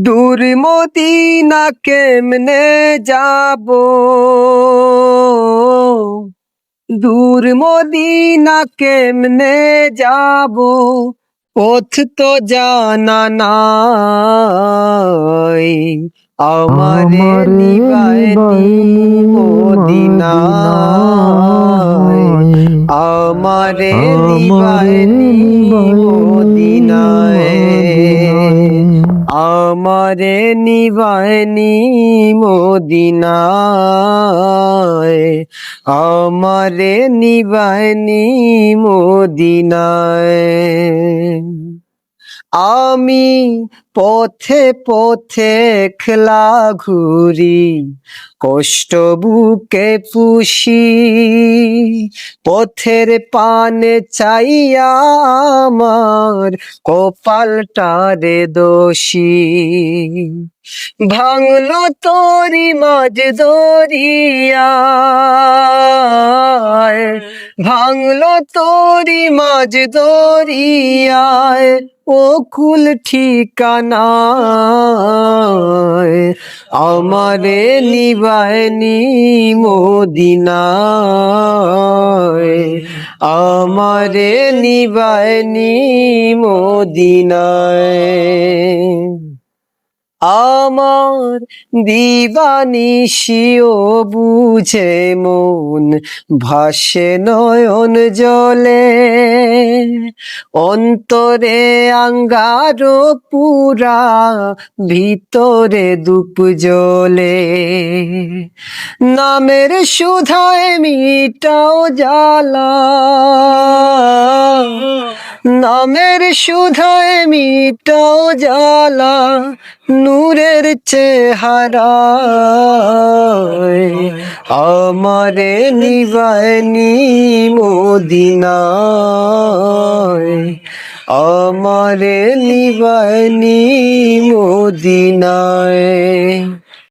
দূর মদিনা কেমনে যাব? দূর মদিনা কেমনে যাব? পথ তো জানা নাই। আমারে নিবাইনি মদিনায় আমারে নিবাইনি মদিনায় আমারে নিবাইনি মদিনায়। আমারে নিবাইনি মদিনায়। আমি পথে পথে খেলা ঘুরি, কষ্ট বুকে পুষি, পথের পানে চাইয়া আমার কপালটারে দোষী। ভাঙলো তোরি মাঝ দরিয়া ভাঙলো তোরি মাঝ দরিয়ায় ও কুল ঠিকানা আমারে নিবায়নি মদিনায় আমারে নিবায়নি মদিনায়। আমার দিবানিশিও বুঝে মন, ভাসে নয়ন জলে। অন্তরে আঙ্গার পুরা, ভিতরে দুপ জলে নামের সুধায় মিটাও জ্বালা। নামের সুধায় মিটাও জ্বালা নূরের চেহারা আমারে নিবায়নি মদিনায়। আমারে নিবায়নি মদিনায়।